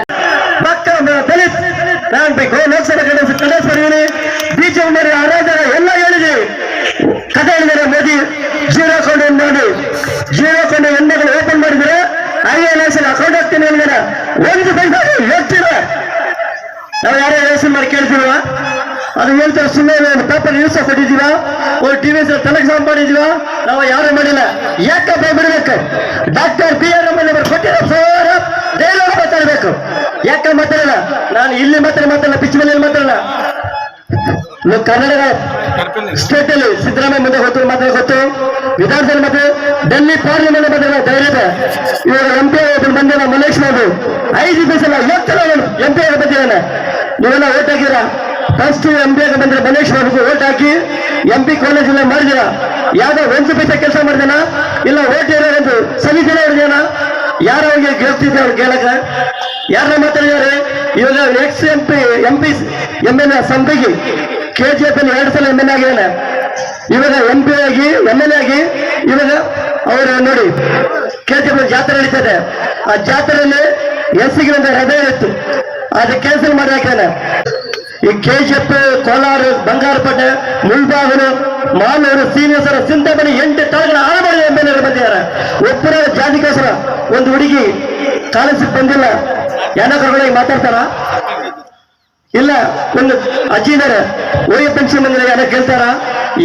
ಬೀಜ ಎಲ್ಲ ಹೇಳಿದೀವಿ ಕಥೆ ಮೋದಿ. ಜೀರೋ ಅಕೌಂಟ್ ಮಾಡಿ ಜೀರೋ ಅಕೌಂಟ್ ಎಣ್ಣೆಗಳು ಓಪನ್ ಮಾಡಿದ್ರೆ ಐ ಎಲ್ ಎಸ್ ಅಕೌಂಟ್ ಹಾಕ್ತೀನಿ ಅಂದ್ರೆ ಒಂದು ಪೈಸೆ ಹೇಳ್ತೀರ ನಾವು ಯಾರೇ ಯೋಚನೆ ಮಾಡಿ ಕೇಳ್ತೀವ ಅದು ಹೇಳ್ತಾರೆ ಸುಮ್ಮನೆ ಪೇಪರ್ ನ್ಯೂಸ್ ಕೊಟ್ಟಿದೀವ ಒಂದು ಟಿವಿ ಟೆಲಿಗ್ರಾಮ್ ಮಾಡಿದೀವ ನಾವು ಯಾರು ಮಾಡಿಲ್ಲ. ಯಾಕಪ್ಪ ಬಿಡ್ಬೇಕು ಡಾಕ್ಟರ್ ಬಿ ಆರ್ ಎಂ ಅವರು ಕೊಟ್ಟಿರೋ ಸಾವಿರ ಡೈಲಾಗ್ ಮಾತಾಡ್ಬೇಕು. ಯಾಕೆ ಮಾತಾಡಲ್ಲ? ನಾನು ಇಲ್ಲಿ ಮಾತ್ರ ಮಾತಾಡಲ್ಲ ಪಿಚ್ ಮನೆಯಲ್ಲಿ ಮಾತಾಡಲ್ಲ. ಕರ್ನಾಟಕ ಸ್ಟೇಟ್ ಅಲ್ಲಿ ಸಿದ್ದರಾಮಯ್ಯ ಮುಂದೆ ಗೊತ್ತು ಮಾತ್ರ ಗೊತ್ತು. ವಿಧಾನಸಭೆ ಮತ್ತೆ ಡೆಲ್ಲಿ ಪಾರ್ಲಿಮೆಂಟ್ ಮಧ್ಯೆ ಧೈರ್ಯ ಇವಾಗ ಎಂ ಪಿ ಒಬ್ಬರು ಬಂದ ಮಲೇಶ್ ಬಾಬು ಐದು ದಿವಸ ಇವತ್ತೆಲ್ಲ ಎಂ ಪಿ ಆಗಿ ಬಂದಿದ್ದಾನೆ. ನೀವೆಲ್ಲ ಓಟ್ ಹಾಕಿದ್ರ ಫಸ್ಟ್ ಎಂ ಪಿ ಆಗಿ ಬಂದ್ರೆ ಮಲೇಶ್ ಬಾಬುಗೆ ಓಟ್ ಹಾಕಿ ಎಂ ಪಿ ಕಾಲೇಜ್ ಮಾಡಿದ್ರ ಮಾಡಿದಿರ ಯಾವ್ದೋ ಒಂದು ಪೈಸೆ ಕೆಲಸ ಮಾಡಿದಾನ ಇಲ್ಲ ಓಟ್ ಇರೋ ಒಂದು ಸಮಿತಿನ ಹೊಡೆದಾನ ಯಾರ ಹೋಗಿ ಗೆಲ್ತಿದ್ದೆ ಅವ್ರು ಕೇಳಕ? ಯಾರ ಮಾತಾಡಿದ್ದಾರೆ? ಇವಾಗ ex M P M P M L A ಸಂಪಿಗೆ ಕೆ ಜಿ ಎಫ್ ಎರಡು ಸಲ ಎಂ ಎಲ್ ಎ ಆಗಿದ್ದಾನೆ. ಇವಾಗ ಎಂ ಪಿ ಆಗಿ ಎಂ ಎಲ್ ಆಗಿ, ಇವಾಗ ಅವರು ನೋಡಿ ಕೆ ಜಿ ಎಫ್ ಜಾತ್ರೆ ನಡೀತದೆ ಆ ಜಾತ್ರೆಯಲ್ಲಿ ಎಸ್ಸಿಗೆ ಒಂದು ಹೃದಯ ಇತ್ತು. ಅದು ಕ್ಯಾನ್ಸಲ್ ಮಾಡಿ ಹಾಕಿದಾನೆ ಈ K G F Kolar, Bangarapete Mulbagal Malur ಸೀನಿಯರ್ಸರ ಚಿಂತನೆ ಎಂಟು ತಳಗಳ ಆಳಬಡಿ ಮಾಡಿದ ಎಂ ಎಲ್ ಎ ಬಂದಿದ್ದಾರೆ ಒಬ್ಬರ ಜಾತಿಗೋಸ್ಕರ ಒಂದು ಹುಡುಗಿ ಕಾಲೇಜಿಗೆ ಬಂದಿಲ್ಲ. ಯಾನಕರುಗಳಿಗೆ ಮಾತಾಡ್ತಾರ? ಇಲ್ಲ, ಒಂದು ಅಜ್ಜಿ ಇದಾರೆ ವಯ ಪೆನ್ಷನ್ ಬಂದಿಲ್ಲ ಯಾರ ಕೇಳ್ತಾರ?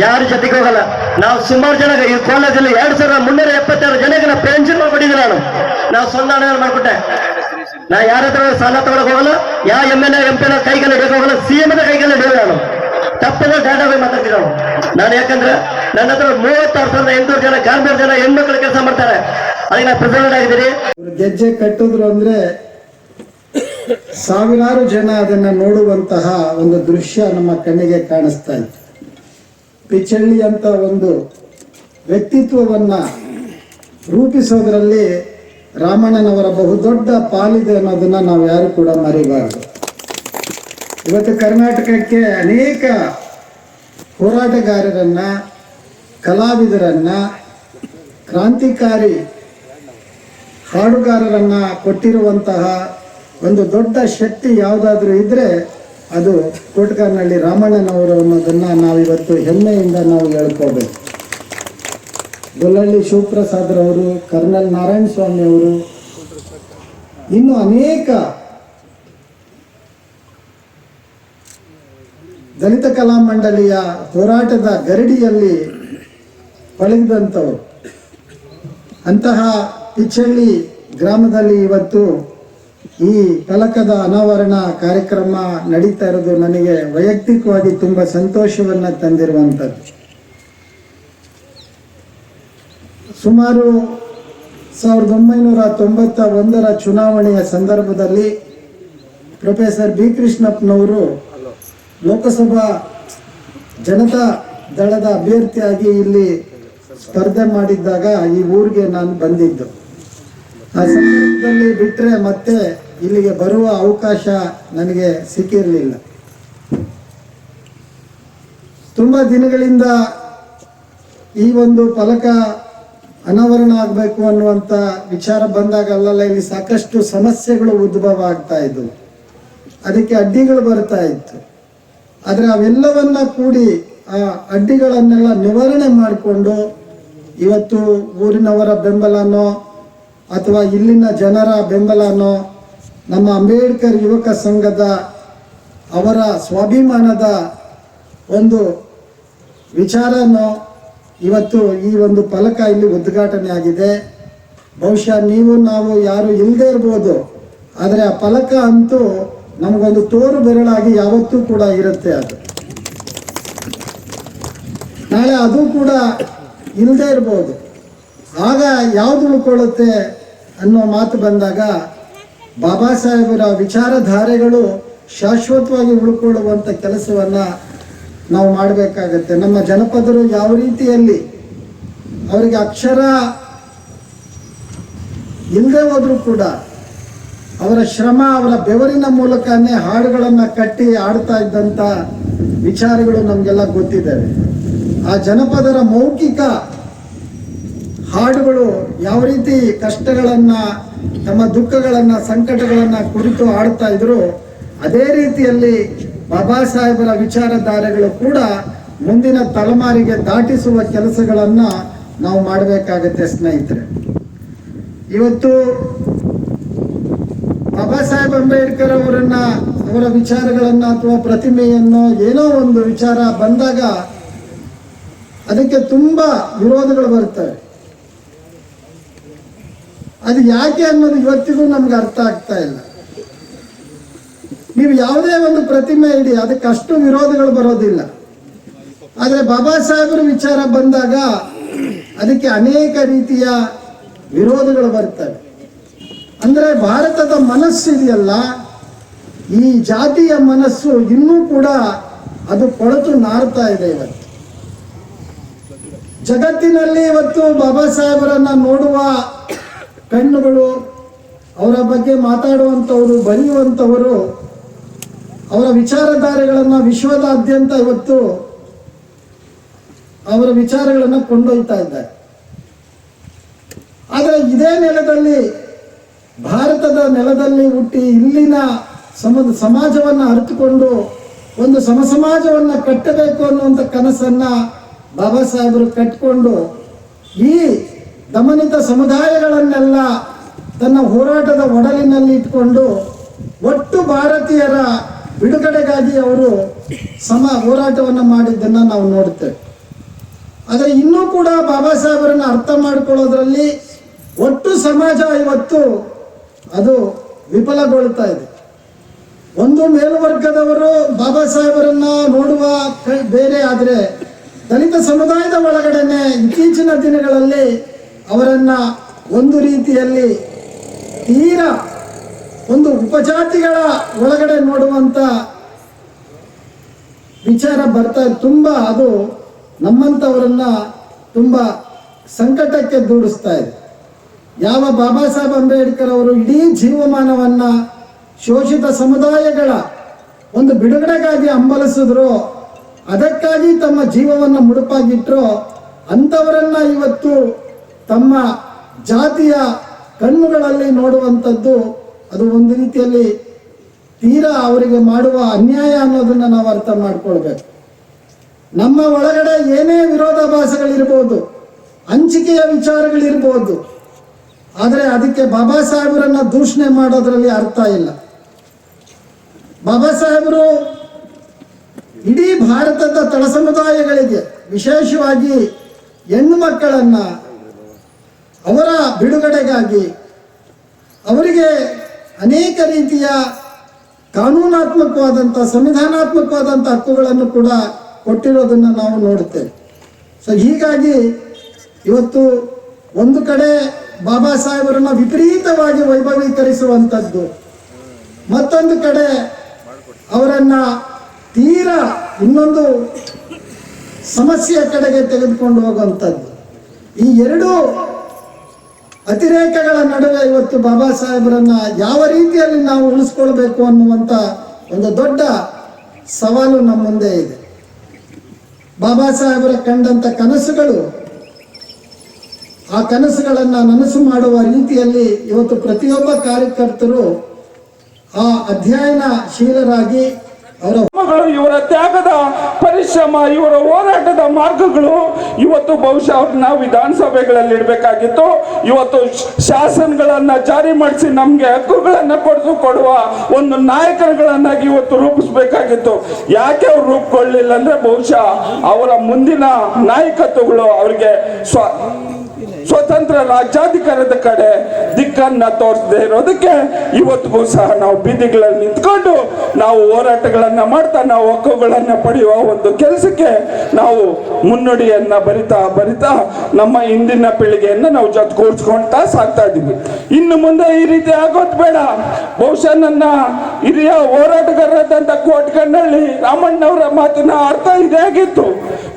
ಯಾರ ಜೊತೆಗೆ ಹೋಗಲ್ಲ. ನಾವು ಸುಮಾರು ಜನ ಈ ಕಾಲೇಜಲ್ಲಿ ಎರಡು ಸಾವಿರದ ಮುನ್ನೂರ ಎಪ್ಪತ್ತಾರು ಜನಗಳ ಪೆನ್ಷನ್ ಮಾಡ್ಬಿಟ್ಟಿದ್ದೆ ನಾನು. ನಾವು ಸ್ವಂತ ಹಣ ಮಾಡ್ಕೊಟ್ಟೆ. ನಾ ಯಾರ ಹತ್ರ ಸಾಲ ತಗೊಳಕ್ ಹೋಗಲ್ಲ ಯಾವ ಎಂ ಎಲ್ ಎ ಪಿ ಕೈಗೆಲ್ಲ ಹಿಡಿಯಕ್ ಹೋಗಲ್ಲ, ಸಿ ಎಂ ಕೈಗೆಲ್ಲ ಹಿಡಿಯೋದು ನಾನು. ತಪ್ಪಲ್ಲ ಡಾಟಾ ಬೈ ಮಾತಾಡ್ತೀನಿ ನಾವು ನಾನು ಯಾಕಂದ್ರೆ ನನ್ನ ಹತ್ರ ಮೂವತ್ತಾರು ಸಾವಿರದ ಎಂಟುನೂರು ಜನ ಕಾರ್ಮಿಕ ಜನ, ಹೆಣ್ಮಕ್ಳು ಕೆಲಸ ಮಾಡ್ತಾರೆ. ಅದಕ್ಕೆ ನಾನು ಪ್ರೆಸಿಡೆಂಟ್ ಆಗಿದ್ದೀನಿ. ಗೆಜ್ಜೆ ಕಟ್ಟಿದ್ರು ಅಂದ್ರೆ ಸಾವಿರಾರು ಜನ ಅದನ್ನ ನೋಡುವಂತಹ ಒಂದು ದೃಶ್ಯ ನಮ್ಮ ಕಣ್ಣಿಗೆ ಕಾಣಿಸ್ತಾ ಇತ್ತು. ಪಿಚಳ್ಳಿ ಅಂತ ಒಂದು ವ್ಯಕ್ತಿತ್ವವನ್ನ ರೂಪಿಸೋದ್ರಲ್ಲಿ ರಾಮಣ್ಣನವರ ಬಹುದೊಡ್ಡ ಪಾಲಿದೆ ಅನ್ನೋದನ್ನ ನಾವು ಯಾರು ಕೂಡ ಮರಿಬಾರದು. ಇವತ್ತು ಕರ್ನಾಟಕಕ್ಕೆ ಅನೇಕ ಹೋರಾಟಗಾರರನ್ನ, ಕಲಾವಿದರನ್ನ, ಕ್ರಾಂತಿಕಾರಿ ಹಾಡುಗಾರರನ್ನ ಕೊಟ್ಟಿರುವಂತಹ ಒಂದು ದೊಡ್ಡ ಶಕ್ತಿ ಯಾವುದಾದ್ರೂ ಇದ್ರೆ ಅದು ಕೋಟಗಾರನಹಳ್ಳಿ ರಾಮಣ್ಣನವರು ಅನ್ನೋದನ್ನ ನಾವಿವತ್ತು ಹೆಮ್ಮೆಯಿಂದ ನಾವು ಹೇಳ್ಕೋಬೇಕು ಗೊಲ್ಲಳ್ಳಿ ಶಿವಪ್ರಸಾದ್ರವರು ಕರ್ನಲ್ ನಾರಾಯಣ ಸ್ವಾಮಿ ಅವರು, ಇನ್ನು ಅನೇಕ ದಲಿತ ಕಲಾ ಮಂಡಳಿಯ ಹೋರಾಟದ ಗರಡಿಯಲ್ಲಿ ಪಳಗಿದಂಥವರು ಅಂತಹ ಪಿಚ್ಚಳ್ಳಿ ಗ್ರಾಮದಲ್ಲಿ ಇವತ್ತು ಈ ಫಲಕದ ಅನಾವರಣ ಕಾರ್ಯಕ್ರಮ ನಡೀತಾ ಇರೋದು ನನಗೆ ವೈಯಕ್ತಿಕವಾಗಿ ತುಂಬ ಸಂತೋಷವನ್ನು ತಂದಿರುವಂಥದ್ದು. ಸುಮಾರು ಸಾವಿರದ ಒಂಬೈನೂರ ತೊಂಬತ್ತ ಒಂದರ ಚುನಾವಣೆಯ ಸಂದರ್ಭದಲ್ಲಿ ಪ್ರೊಫೆಸರ್ ಬಿ ಕೃಷ್ಣಪ್ಪನವರು ಲೋಕಸಭಾ ಜನತಾ ದಳದ ಅಭ್ಯರ್ಥಿಯಾಗಿ ಇಲ್ಲಿ ಸ್ಪರ್ಧೆ ಮಾಡಿದ್ದಾಗ ಈ ಊರಿಗೆ ನಾನು ಬಂದಿದ್ದು. ಆ ಸಂದರ್ಭದಲ್ಲಿ ಬಿಟ್ಟರೆ ಮತ್ತೆ ಇಲ್ಲಿಗೆ ಬರುವ ಅವಕಾಶ ನನಗೆ ಸಿಕ್ಕಿರಲಿಲ್ಲ. ತುಂಬ ದಿನಗಳಿಂದ ಈ ಒಂದು ಫಲಕ ಅನಾವರಣ ಆಗಬೇಕು ಅನ್ನುವಂಥ ವಿಚಾರ ಬಂದಾಗ ಅಲ್ಲಲ್ಲ, ಇಲ್ಲಿ ಸಾಕಷ್ಟು ಸಮಸ್ಯೆಗಳು ಉದ್ಭವ ಆಗ್ತಾ ಇದ್ದವು. ಅದಕ್ಕೆ ಅಡ್ಡಿಗಳು ಬರ್ತಾ ಇತ್ತು. ಆದರೆ ಅವೆಲ್ಲವನ್ನ ಕೂಡಿ ಆ ಅಡ್ಡಿಗಳನ್ನೆಲ್ಲ ನಿವಾರಣೆ ಮಾಡಿಕೊಂಡು ಇವತ್ತು ಊರಿನವರ ಬೆಂಬಲನೋ ಅಥವಾ ಇಲ್ಲಿನ ಜನರ ಬೆಂಬಲನೋ ನಮ್ಮ ಅಂಬೇಡ್ಕರ್ ಯುವಕ ಸಂಘದ ಅವರ ಸ್ವಾಭಿಮಾನದ ಒಂದು ವಿಚಾರನೋ ಇವತ್ತು ಈ ಒಂದು ಫಲಕ ಇಲ್ಲಿ ಉದ್ಘಾಟನೆ ಆಗಿದೆ. ಬಹುಶಃ ನೀವು, ನಾವು ಯಾರು ಇಲ್ಲದೆ ಇರ್ಬೋದು. ಆದರೆ ಆ ಫಲಕ ಅಂತೂ ನಮಗೊಂದು ತೋರು ಬೆರಳಾಗಿ ಯಾವತ್ತೂ ಕೂಡ ಇರುತ್ತೆ ಅದು. ನಾಳೆ ಅದು ಕೂಡ ಇಲ್ಲದೆ ಇರ್ಬೋದು. ಆಗ ಯಾವುದು ಉಳ್ಕೊಳ್ಳುತ್ತೆ ಅನ್ನೋ ಮಾತು ಬಂದಾಗ ಬಾಬಾ ಸಾಹೇಬರ ವಿಚಾರಧಾರೆಗಳು ಶಾಶ್ವತವಾಗಿ ಉಳ್ಕೊಳ್ಳುವಂಥ ಕೆಲಸವನ್ನ ನಾವು ಮಾಡಬೇಕಾಗತ್ತೆ. ನಮ್ಮ ಜನಪದರು ಯಾವ ರೀತಿಯಲ್ಲಿ ಅವರಿಗೆ ಅಕ್ಷರ ಇಲ್ಲದೆ ಹೋದರೂ ಕೂಡ ಅವರ ಶ್ರಮ ಅವರ ಬೆವರಿನ ಮೂಲಕನೇ ಹಾಡುಗಳನ್ನು ಕಟ್ಟಿ ಆಡ್ತಾ ಇದ್ದಂಥ ವಿಚಾರಗಳು ನಮಗೆಲ್ಲ ಗೊತ್ತಿದ್ದಾವೆ. ಆ ಜನಪದರ ಮೌಖಿಕ ಹಾಡುಗಳು ಯಾವ ರೀತಿ ಕಷ್ಟಗಳನ್ನು, ತಮ್ಮ ದುಃಖಗಳನ್ನು, ಸಂಕಟಗಳನ್ನು ಕುರಿತು ಆಡ್ತಾ ಇದ್ರು, ಅದೇ ರೀತಿಯಲ್ಲಿ ಬಾಬಾ ಸಾಹೇಬರ ವಿಚಾರಧಾರೆಗಳು ಕೂಡ ಮುಂದಿನ ತಲೆಮಾರಿಗೆ ದಾಟಿಸುವ ಕೆಲಸಗಳನ್ನು ನಾವು ಮಾಡಬೇಕಾಗತ್ತೆ ಸ್ನೇಹಿತರೆ. ಇವತ್ತು ಬಾಬಾ ಸಾಹೇಬ್ ಅಂಬೇಡ್ಕರ್ ಅವರನ್ನ, ಅವರ ವಿಚಾರಗಳನ್ನ ಅಥವಾ ಪ್ರತಿಮೆಯನ್ನು ಏನೋ ಒಂದು ವಿಚಾರ ಬಂದಾಗ ಅದಕ್ಕೆ ತುಂಬಾ ವಿರೋಧಗಳು ಬರ್ತವೆ ಅದು ಯಾಕೆ ಅನ್ನೋದು ಇವತ್ತಿಗೂ ನಮ್ಗೆ ಅರ್ಥ ಆಗ್ತಾ ಇಲ್ಲ. ನೀವು ಯಾವುದೇ ಒಂದು ಪ್ರತಿಮೆ ಇಡಿ, ಅದಕ್ಕೆ ಅಷ್ಟು ವಿರೋಧಗಳು ಬರೋದಿಲ್ಲ. ಆದರೆ ಬಾಬಾ ಸಾಹೇಬರ ವಿಚಾರ ಬಂದಾಗ ಅದಕ್ಕೆ ಅನೇಕ ರೀತಿಯ ವಿರೋಧಗಳು ಬರ್ತವೆ. ಅಂದ್ರೆ ಭಾರತದ ಮನಸ್ಸು ಇದೆಯಲ್ಲ, ಈ ಜಾತಿಯ ಮನಸ್ಸು ಇನ್ನೂ ಕೂಡ ಅದು ಕೊಳತು ನಾರ್ತಾ ಇದೆ ಇವತ್ತು. ಜಗತ್ತಿನಲ್ಲಿ ಇವತ್ತು ಬಾಬಾ ಸಾಹೇಬರನ್ನ ನೋಡುವ ಕಣ್ಣುಗಳು, ಅವರ ಬಗ್ಗೆ ಮಾತಾಡುವಂಥವರು, ಬರೆಯುವಂಥವರು, ಅವರ ವಿಚಾರಧಾರೆಗಳನ್ನು ವಿಶ್ವದಾದ್ಯಂತ ಇವತ್ತು ಅವರ ವಿಚಾರಗಳನ್ನು ಕೊಂಡೊಯ್ತಾ ಇದ್ದಾರೆ. ಆದರೆ ಇದೇ ನೆಲದಲ್ಲಿ ಭಾರತದ ನೆಲದಲ್ಲಿ ಹುಟ್ಟಿ ಇಲ್ಲಿನ ಸಮ, ಸಮಾಜವನ್ನು ಅರಿತುಕೊಂಡು ಒಂದು ಸಮಸಮಾಜವನ್ನು ಕಟ್ಟಬೇಕು ಅನ್ನುವಂಥ ಕನಸನ್ನ ಬಾಬಾ ಸಾಹೇಬರು ಕಟ್ಟಿಕೊಂಡು ಈ ದಮನಿತ ಸಮುದಾಯಗಳನ್ನೆಲ್ಲ ತನ್ನ ಹೋರಾಟದ ಒಡಲಿನಲ್ಲಿ ಇಟ್ಕೊಂಡು ಒಟ್ಟು ಭಾರತೀಯರ ಬಿಡುಗಡೆಗಾಗಿ ಅವರು ಸಮ ಹೋರಾಟವನ್ನು ಮಾಡಿದ್ದನ್ನು ನಾವು ನೋಡ್ತೇವೆ. ಆದರೆ ಇನ್ನೂ ಕೂಡ ಬಾಬಾ ಸಾಹೇಬರನ್ನು ಅರ್ಥ ಮಾಡ್ಕೊಳ್ಳೋದ್ರಲ್ಲಿ ಒಟ್ಟು ಸಮಾಜ ಇವತ್ತು ಅದು ವಿಫಲಗೊಳ್ತಾ ಇದೆ. ಒಂದು ಮೇಲ್ವರ್ಗದವರು ಬಾಬಾ ಸಾಹೇಬರನ್ನ ನೋಡುವ ಬೇರೆ ಆದರೆ ದಲಿತ ಸಮುದಾಯದ ಒಳಗಡೆನೆ ಇತ್ತೀಚಿನ ದಿನಗಳಲ್ಲಿ ಅವರನ್ನ ಒಂದು ರೀತಿಯಲ್ಲಿ ತೀರ ಒಂದು ಉಪಜಾತಿಗಳ ಒಳಗಡೆ ನೋಡುವಂತ ವಿಚಾರ ಬರ್ತಾ ತುಂಬಾ ಅದು ನಮ್ಮಂಥವರನ್ನ ತುಂಬಾ ಸಂಕಟಕ್ಕೆ ದೂಡಿಸ್ತಾ ಇದೆ. ಯಾವ ಬಾಬಾ ಸಾಹೇಬ್ ಅಂಬೇಡ್ಕರ್ ಅವರು ಇಡೀ ಜೀವಮಾನವನ್ನ ಶೋಷಿತ ಸಮುದಾಯಗಳ ಒಂದು ಬಿಡುಗಡೆಗಾಗಿ ಹಂಬಲಿಸಿದ್ರು, ಅದಕ್ಕಾಗಿ ತಮ್ಮ ಜೀವವನ್ನ ಮುಡುಪಾಗಿಟ್ರು, ಅಂಥವರನ್ನ ಇವತ್ತು ತಮ್ಮ ಜಾತಿಯ ಕಣ್ಣುಗಳಲ್ಲಿ ನೋಡುವಂಥದ್ದು, ಅದು ಒಂದು ರೀತಿಯಲ್ಲಿ ತೀರಾ ಅವರಿಗೆ ಮಾಡುವ ಅನ್ಯಾಯ ಅನ್ನೋದನ್ನ ನಾವು ಅರ್ಥ ಮಾಡ್ಕೊಳ್ಬೇಕು. ನಮ್ಮ ಒಳಗಡೆ ಏನೇ ವಿರೋಧಾಭಾಸಗಳಿರ್ಬೋದು, ಹಂಚಿಕೆಯ ವಿಚಾರಗಳಿರ್ಬೋದು ಆದರೆ ಅದಕ್ಕೆ ಬಾಬಾ ಸಾಹೇಬರನ್ನ ದೂಷಣೆ ಮಾಡೋದ್ರಲ್ಲಿ ಅರ್ಥ ಇಲ್ಲ. ಬಾಬಾ ಸಾಹೇಬರು ಇಡೀ ಭಾರತದ ತಳ ಸಮುದಾಯಗಳಿಗೆ ವಿಶೇಷವಾಗಿ ಹೆಣ್ಣು ಮಕ್ಕಳನ್ನ ಅವರ ಬಿಡುಗಡೆಗಾಗಿ ಅವರಿಗೆ ಅನೇಕ ರೀತಿಯ ಕಾನೂನಾತ್ಮಕವಾದಂಥ, ಸಂವಿಧಾನಾತ್ಮಕವಾದಂಥ ಹಕ್ಕುಗಳನ್ನು ಕೂಡ ಕೊಟ್ಟಿರೋದನ್ನು ನಾವು ನೋಡುತ್ತೇವೆ. ಸೊ ಹೀಗಾಗಿ ಇವತ್ತು ಒಂದು ಕಡೆ ಬಾಬಾ ಸಾಹೇಬರನ್ನ ವಿಪರೀತವಾಗಿ ವೈಭವೀಕರಿಸುವಂಥದ್ದು. ಮತ್ತೊಂದು ಕಡೆ ಅವರನ್ನ ತೀರಾ ಇನ್ನೊಂದು ಸಮಸ್ಯೆಯ ಕಡೆಗೆ ತೆಗೆದುಕೊಂಡು ಹೋಗುವಂಥದ್ದು. ಈ ಎರಡೂ ಅತಿರೇಕಗಳ ನಡುವೆ ಇವತ್ತು ಬಾಬಾ ಸಾಹೇಬರನ್ನ ಯಾವ ರೀತಿಯಲ್ಲಿ ನಾವು ಉಳಿಸ್ಕೊಳ್ಬೇಕು ಅನ್ನುವಂಥ ಒಂದು ದೊಡ್ಡ ಸವಾಲು ನಮ್ಮ ಮುಂದೆ ಇದೆ. ಬಾಬಾ ಸಾಹೇಬರ ಕಂಡಂತ ಕನಸುಗಳು ಆ ಕನಸುಗಳನ್ನು ನನಸು ಮಾಡುವ ರೀತಿಯಲ್ಲಿ ಇವತ್ತು ಪ್ರತಿಯೊಬ್ಬ ಕಾರ್ಯಕರ್ತರು ಆ ಅಧ್ಯಯನಶೀಲರಾಗಿ ಅವರ ಶ್ರಮಗಳು, ಇವರ ತ್ಯಾಗದ ಪರಿಶ್ರಮ ಇವರ ಹೋರಾಟದ ಮಾರ್ಗಗಳು ಇವತ್ತು ಬಹುಶಃ ಅವ್ರನ್ನ ವಿಧಾನಸಭೆಗಳಲ್ಲಿ ಇಡಬೇಕಾಗಿತ್ತು. ಇವತ್ತು ಶಾಸನಗಳನ್ನು ಜಾರಿ ಮಾಡಿಸಿ ನಮ್ಗೆ ಹಕ್ಕುಗಳನ್ನ ಕೊಡಿಸು ಕೊಡುವ ಒಂದು ನಾಯಕರುಗಳನ್ನಾಗಿ ಇವತ್ತು ರೂಪಿಸ್ಬೇಕಾಗಿತ್ತು. ಯಾಕೆ ಅವ್ರು ರೂಪುಕೊಳ್ಳಲಿಲ್ಲ ಅಂದ್ರೆ ಬಹುಶಃ ಅವರ ಮುಂದಿನ ನಾಯಕತ್ವಗಳು ಅವರಿಗೆ ಸ್ವ ಸ್ವತಂತ್ರ ರಾಜ್ಯಾಧಿಕಾರದ ಕಡೆ ದಿಕ್ಕನ್ನ ತೋರಿಸದೆ ಇರೋದಕ್ಕೆ ಇವತ್ತಿಗೂ ಸಹ ನಾವು ಬೀದಿಗಳಲ್ಲಿ ನಿಂತ್ಕೊಂಡು ನಾವು ಹೋರಾಟಗಳನ್ನ ಮಾಡ್ತಾ ನಾವು ಹಕ್ಕುಗಳನ್ನ ಪಡೆಯುವ ಒಂದು ಕೆಲಸಕ್ಕೆ ನಾವು ಮುನ್ನುಡಿಯನ್ನ ಬರಿತಾ ಬರಿತಾ ನಮ್ಮ ಇಂದಿನ ಪೀಳಿಗೆಯನ್ನ ನಾವು ಜೊತೆಗೂಡ್ಸ್ಕೊಂತಾ ಸಾಕ್ತಾ ಇದ್ದೀವಿ. ಇನ್ನು ಮುಂದೆ ಈ ರೀತಿ ಆಗೋದು ಬೇಡ. ಬಹುಶಃ ನನ್ನ ಹಿರಿಯ ಹೋರಾಟಗಾರರಾದಂಥ ಕೋಟ್ಕಣ್ಣಳ್ಳಿ ರಾಮಣ್ಣವರ ಮಾತಿನ ಅರ್ಥ ಇದೇ ಆಗಿತ್ತು.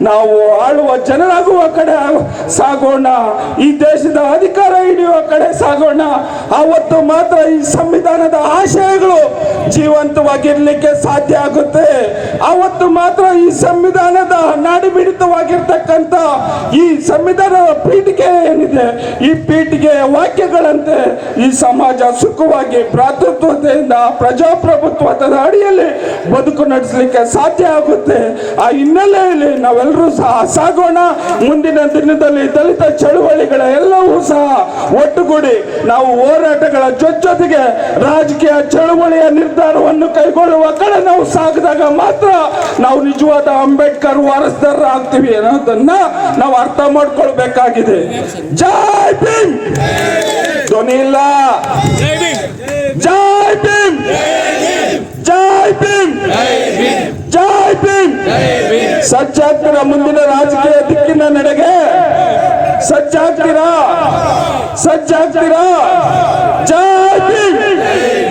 ನಾವು ಆಳುವ ಜನರಾಗುವ ಕಡೆ ಸಾಗೋಣ ಈ ದೇಶದ ಅಧಿಕಾರ ಹಿಡಿಯುವ ಕಡೆ ಸಾಗೋಣ. ಆವತ್ತು ಮಾತ್ರ ಈ ಸಂವಿಧಾನದ ಆಶಯಗಳು ಜೀವಂತವಾಗಿರ್ಲಿಕ್ಕೆ ಸಾಧ್ಯ ಆಗುತ್ತೆ. ಆವತ್ತು ಮಾತ್ರ ಈ ಸಂವಿಧಾನದ ನಾಡಿಮಿಡಿತವಾಗಿರ್ತಕ್ಕಂಥ ಈ ಸಂವಿಧಾನದ ಪೀಠಿಗೆ ಏನಿದೆ, ಈ ಪೀಠಿಗೆ ವಾಕ್ಯಗಳಂತೆ ಈ ಸಮಾಜ ಸುಖವಾಗಿ ಭ್ರಾತೃತ್ವತೆಯಿಂದ ಪ್ರಜಾಪ್ರಭುತ್ವದ ಅಡಿಯಲ್ಲಿ ಬದುಕು ನಡೆಸಲಿಕ್ಕೆ ಸಾಧ್ಯ ಆಗುತ್ತೆ. ಆ ಹಿನ್ನೆಲೆಯಲ್ಲಿ ನಾವೆಲ್ಲರೂ ಸಹ ಸಾಗೋಣ. ಮುಂದಿನ ದಿನದಲ್ಲಿ ದಲಿತ ಚಳುವಳಿಗಳ ಎಲ್ಲವೂ ಸಹ ಒಟ್ಟುಗೂಡಿ ನಾವು ಹೋರಾಟಗಳ ಜೊತೆಗೆ ರಾಜಕೀಯ ಚಳುವಳಿಯ ನಿರ್ಧಾರವನ್ನು ಕೈಗೊಳ್ಳುವ ಕಡೆ ನಾವು ಸಾಗಿದಾಗ ಮಾತ್ರ ನಾವು ನಿಜವಾದ ಅಂಬೇಡ್ಕರ್ ವಾರಸ್ದಾರ ಆಗ್ತೀವಿ ಅನ್ನೋದನ್ನ ನಾವು ಅರ್ಥ ಮಾಡ್ಕೊಳ್ಬೇಕಾಗಿದೆ. ಜೈ ಭೀಮ್! ಧ್ವನಿ ಇಲ್ಲ. ಜೈ ಭೀಮ್! ಜೈ ಭೀಮ್! ಜೈ ಭೀಮ್! ಮುಂದಿನ ರಾಜಕೀಯ ದಿಕ್ಕಿನ ನಡೆಗೆ ಸಜ್ಜಾಗ್ತೀರಾ ಸಜ್ಜಾಗ್ತೀರಾ ಜೈ ಭೀಮ್